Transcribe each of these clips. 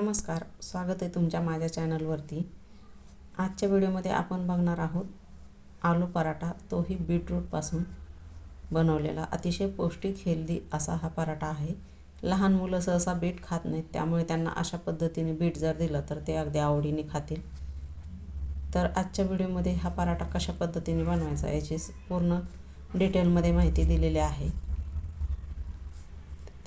नमस्कार स्वागत आहे तुमच्या माझ्या चॅनलवरती. आजच्या व्हिडिओमध्ये आपण बघणार आहोत आलू पराठा तोही बीटरूटपासून बनवलेला. अतिशय पौष्टिक हेल्दी असा हा पराठा आहे. लहान मुलं सहसा बीट खात नाहीत त्यामुळे त्यांना अशा पद्धतीने बीट जर दिलं तर ते अगदी आवडीने खातील. तर आजच्या व्हिडिओमध्ये हा पराठा कशा पद्धतीने बनवायचा याची पूर्ण डिटेलमध्ये माहिती दिलेली आहे.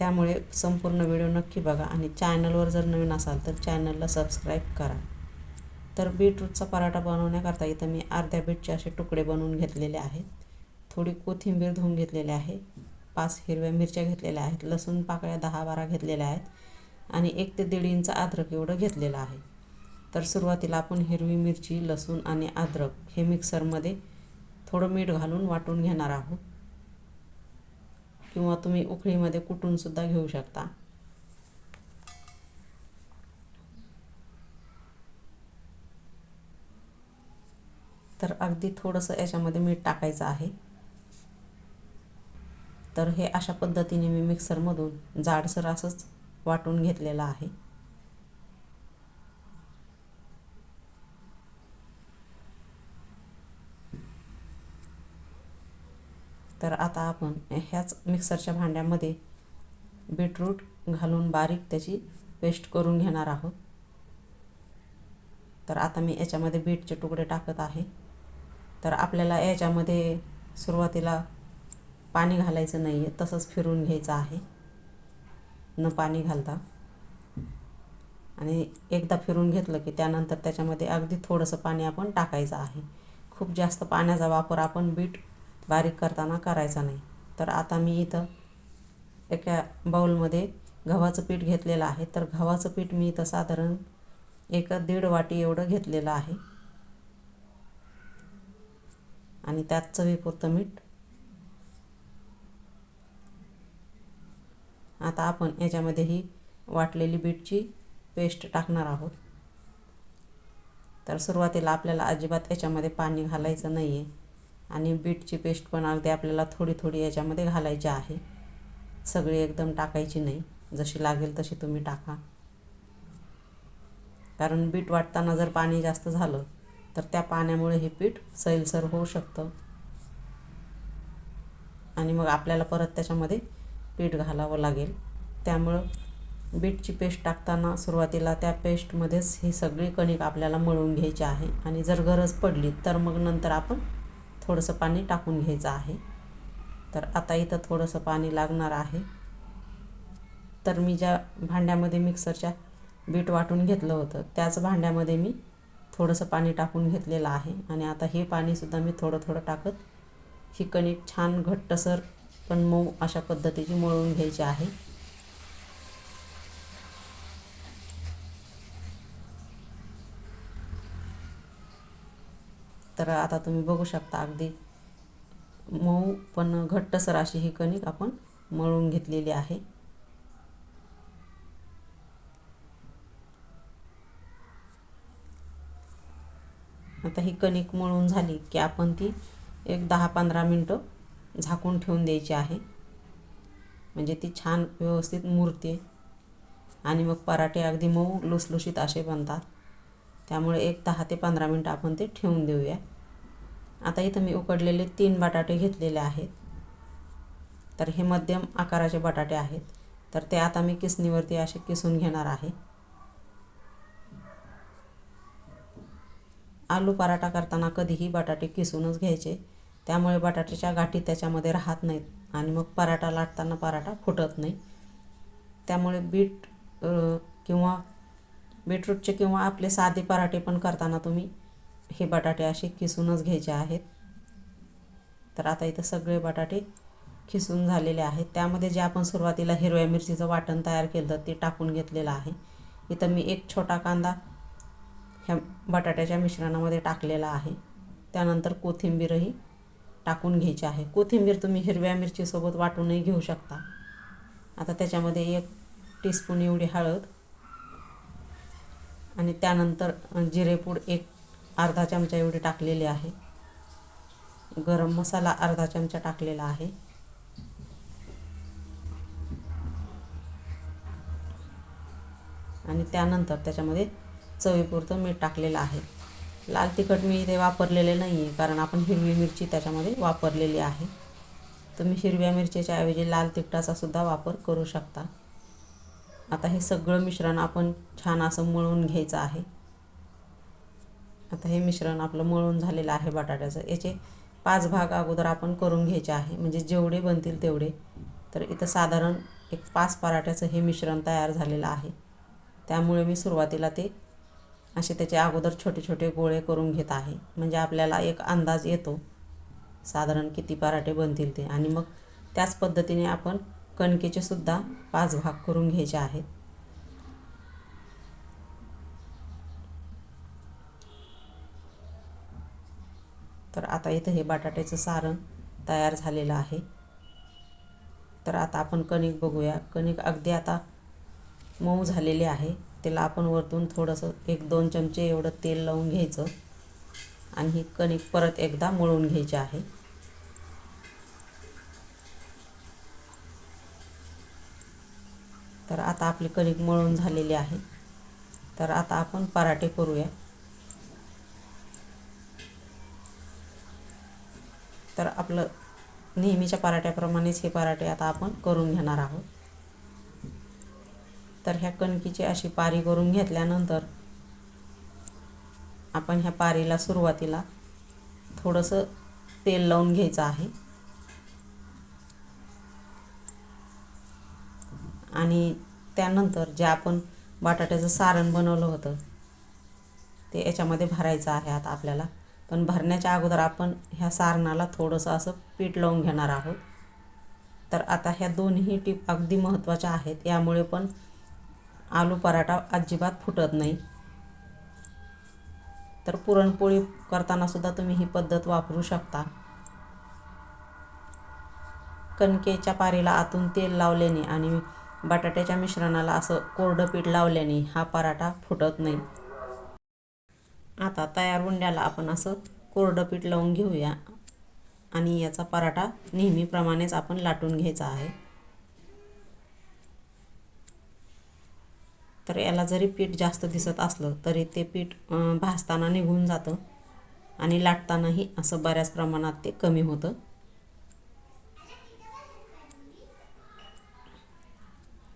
त्यामुळे संपूर्ण व्हिडिओ नक्की बघा आणि चॅनलवर जर नवीन असाल तर चॅनलला सबस्क्राईब करा. तर बीटरूटचा पराठा बनवण्याकरता इथं मी अर्ध्या बीटचे असे तुकडे बनवून घेतलेले आहेत. थोडी कोथिंबीर धुवून घेतलेली आहे. पाच हिरव्या मिरच्या घेतलेल्या आहेत. लसूण पाकळ्या दहा बारा घेतलेल्या आहेत. आणि एक ते दीड इंच अद्रक एवढं घेतलेलं आहे. तर सुरुवातीला आपण हिरवी मिरची लसूण आणि अद्रक हे मिक्सरमध्ये थोडं मीठ घालून वाटून घेणार आहोत. किंवा तुम्ही उकळीमध्ये कुटूनसुद्धा घेऊ शकता. तर अगदी थोडंसं याच्यामध्ये मीठ टाकायचं आहे. तर हे अशा पद्धतीने मी मिक्सरमधून जाडसर असंच वाटून घेतलेलं आहे. तर आता आपण ह्याच मिक्सरच्या भांड्यामध्ये बीटरूट घालून बारीक त्याची पेस्ट करून घेणार आहोत. तर आता मी याच्यामध्ये बीटचे तुकडे टाकत आहे. तर आपल्याला याच्यामध्ये सुरुवातीला पाणी घालायचं नाही आहे तसंच फिरून घ्यायचं आहे. न पाणी घालता. आणि एकदा फिरून घेतलं की त्यानंतर त्याच्यामध्ये अगदी थोडंसं पाणी आपण टाकायचं आहे. खूप जास्त पाण्याचा वापर आपण बीट बारीक करताना करायचा नाही. तर आता मी इथं एका बाऊलमध्ये गव्हाचं पीठ घेतलेलं आहे. तर गव्हाचं पीठ मी इथं साधारण एक दीड वाटी एवढं घेतलेलं आहे. आणि त्यात चवीपुरतं मीठ. आता आपण याच्यामध्ये ही वाटलेली बीटची पेस्ट टाकणार आहोत. तर सुरुवातीला आपल्याला अजिबात याच्यामध्ये पाणी घालायचं नाही आहे आणि बीटची पेस्ट पण अगदी आपल्याला थोडी थोडी याच्यामध्ये घालायची आहे. सगळी एकदम टाकायची नाही. जशी लागेल तशी तुम्ही टाका. कारण बीट वाटताना जर पाणी जास्त झालं तर त्या पाण्यामुळे हे पीठ सैलसर होऊ शकतं. आणि मग आपल्याला परत त्याच्यामध्ये पीठ घालावं लागेल. त्यामुळं बीटची पेस्ट टाकताना सुरुवातीला त्या पेस्टमध्येच ही सगळी कणिक आपल्याला मळून घ्यायची आहे. आणि जर गरज पडली तर मग नंतर आपण थोडंसं पाणी टाकून घ्यायचं आहे. तर आता इथं थोडंसं पाणी लागणार आहे. तर मी ज्या भांड्यामध्ये मिक्सरच्या बीट वाटून घेतलं होतं त्याच भांड्यामध्ये मी थोडंसं पाणी टाकून घेतलेलं आहे. आणि आता हे पाणीसुद्धा मी थोडं थोडं टाकत ही कणिक छान घट्टसर पण मऊ अशा पद्धतीची मळून घ्यायची आहे. तर आता तुम्ही बघू शकता अगदी मऊ पण घट्टसर अशी ही कणिक आपण मळून घेतलेली आहे. आता ही कणिक मळून झाली की आपण ती एक दहा पंधरा मिनटं झाकून ठेवून द्यायची आहे. म्हणजे ती छान व्यवस्थित मुरते आणि मग पराठे अगदी मऊ लुसलुशीत असे बनतात. त्यामुळे एक दहा ते पंधरा मिनटं आपण ते ठेवून देऊया. आता इथं मी उकडलेले तीन बटाटे घेतलेले आहेत. तर हे मध्यम आकाराचे बटाटे आहेत. तर ते आता मी किसणीवरती असे किसून घेणार आहे. आलू पराठा करताना कधीही बटाटे किसूनच घ्यायचे. त्यामुळे बटाट्याच्या गाठी त्याच्यामध्ये राहत नाहीत आणि मग पराठा लाटताना पराठा फुटत नाही. त्यामुळे बीट किंवा बीटरूटचे किंवा आपले साधे पराठे पण करताना तुम्ही हे बटाटे असे किसूनच घ्यायचे आहेत. तर आता इथं सगळे बटाटे खिसून झालेले आहेत. त्यामध्ये जे आपण सुरुवातीला हिरव्या मिरचीचं वाटण तयार केलं ते टाकून घेतलेलं आहे. इथं मी एक छोटा कांदा ह्या बटाट्याच्या मिश्रणामध्ये टाकलेला आहे. त्यानंतर कोथिंबीरही टाकून घ्यायची आहे. कोथिंबीर तुम्ही हिरव्या मिरचीसोबत वाटूनही घेऊ शकता. आता त्याच्यामध्ये एक टीस्पून एवढी हळद आणि त्यानंतर जिरेपूड एक अर्धा चमचा एवढी टाकलेली आहे. गरम मसाला अर्धा चमचा टाकलेला आहे. आणि आणि त्यानंतर त्याच्यामध्ये चवीपुरतं मीठ टाकलेलं आहे. लाल तिखट मी इथे वापरलेले नाही आहे कारण आपण हिरवी मिरची त्याच्यामध्ये वापरलेली आहे. तुम्ही हिरव्या मिरचीच्या ऐवजी लाल तिखटाचा सुद्धा वापर करू शकता. आता हे सगळं मिश्रण आपण छान असं मळून घ्यायचं आहे. आता हे मिश्रण आपलं मळून झालेलं आहे बटाट्याचं. याचे पाच भाग अगोदर आपण करून घ्यायचे आहे. म्हणजे जेवढे बनतील तेवढे. तर इथं साधारण एक पाच पराठ्याचं हे मिश्रण तयार झालेलं आहे. त्यामुळे मी सुरुवातीला ते असे त्याचे अगोदर छोटे छोटे गोळे करून घेत आहे. म्हणजे आपल्याला एक अंदाज येतो साधारण किती पराठे बनतील ते. आणि मग त्याच पद्धतीने आपण कणकेचे सुद्धा पाच भाग करून घ्यायचे आहेत. तर आता इथं हे बटाट्याचं सारण तयार झालेलं आहे. तर आता आपण कणिक बघूया. कणिक अगदी आता मऊ झालेली आहे. त्याला आपण वरतून थोडंसं एक दोन चमचे एवढं तेल लावून घ्यायचं आणि ही कणिक परत एकदा मळून घ्यायची आहे. तर आता आपली कणिक मळून झालेली आहे. तर आता आपण पराठे करूया. तर आपलं नेहमीच्या पराठ्याप्रमाणेच हे पराठे आता आपण करून घेणार आहोत. तर ह्या कणकीची अशी पारी करून घेतल्यानंतर आपण ह्या पारीला सुरुवातीला थोडंसं तेल लावून घ्यायचं आहे. आणि त्यानंतर जे आपण बटाट्याचं सारण बनवलं होतं ते याच्यामध्ये भरायचं आहे आता आपल्याला. पण भरण्याच्या अगोदर आपण ह्या सारणाला थोडंसं असं पीठ लावून घेणार आहोत. तर आता ह्या दोन्ही टीप अगदी महत्त्वाच्या आहेत. यामुळे पण आलू पराठा अजिबात फुटत नाही. तर पुरणपोळी करतानासुद्धा तुम्ही ही पद्धत वापरू शकता. कणकेच्या पारीला आतून तेल लावल्याने आणि बटाट्याच्या मिश्रणाला असं कोरडं पीठ लावल्याने हा पराठा फुटत नाही. आता तयार उंड्याला आपण असं कोरडं पीठ लावून घेऊया. आणि याचा पराठा नेहमीप्रमाणेच आपण लाटून घ्यायचा आहे. तर याला जरी पीठ जास्त दिसत असलं तरी ते पीठ भाजताना निघून जातं. आणि लाटतानाही असं बऱ्याच प्रमाणात ते कमी होतं.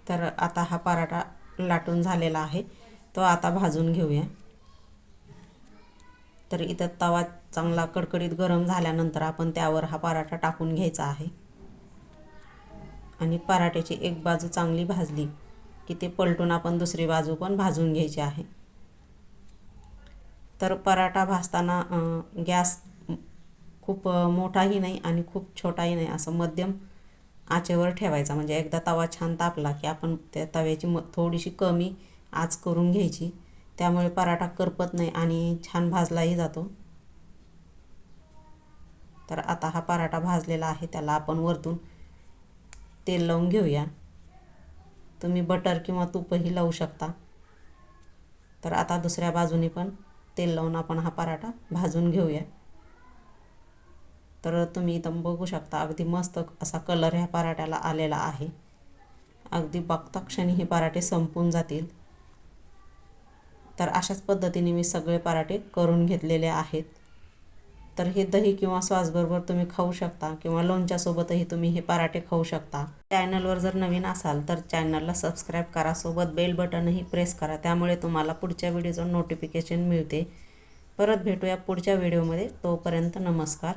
तर आता हा पराठा लाटून झालेला आहे. तो आता भाजून घेऊया. तर इथं तवा चांगला कडकडीत गरम झाल्यानंतर आपण त्यावर हा पराठा टाकून घ्यायचा आहे. आणि पराठ्याची एक बाजू चांगली भाजली की ते पलटून आपण दुसरी बाजू पण भाजून घ्यायची आहे. तर पराठा भाजताना गॅस खूप मोठाही नाही आणि खूप छोटाही नाही असं मध्यम आचेवर ठेवायचा. म्हणजे एकदा तवा छान तापला की आपण त्या तव्याची म थोडीशी कमी आच करून घ्यायची. त्यामुळे पराठा करपत नाही आणि छान भाजलाही जातो. तर आता हा पराठा भाजलेला आहे त्याला आपण वरतून तेल लावून घेऊया. तुम्ही बटर किंवा तूपही लावू शकता. तर आता दुसऱ्या बाजूने पण तेल लावून आपण हा पराठा भाजून घेऊया. तर तुम्ही इथं बघू शकता अगदी मस्त असा कलर ह्या पराठ्याला आलेला आहे. अगदी बघता क्षणी हे पराठे संपून जातील. तर अशाच पद्धतीने मी सगळे पराठे करून घेतलेले आहेत. तर हे दही किंवा सॉसबरोबर तुम्ही खाऊ शकता किंवा लोणच्यासोबतही तुम्ही हे पराठे खाऊ शकता. चॅनलवर जर नवीन असाल तर चॅनलला सबस्क्राईब करा सोबत बेल बटनही प्रेस करा त्यामुळे तुम्हाला पुढच्या व्हिडिओचं नोटिफिकेशन मिळते. परत भेटूया पुढच्या व्हिडिओमध्ये तोपर्यंत नमस्कार.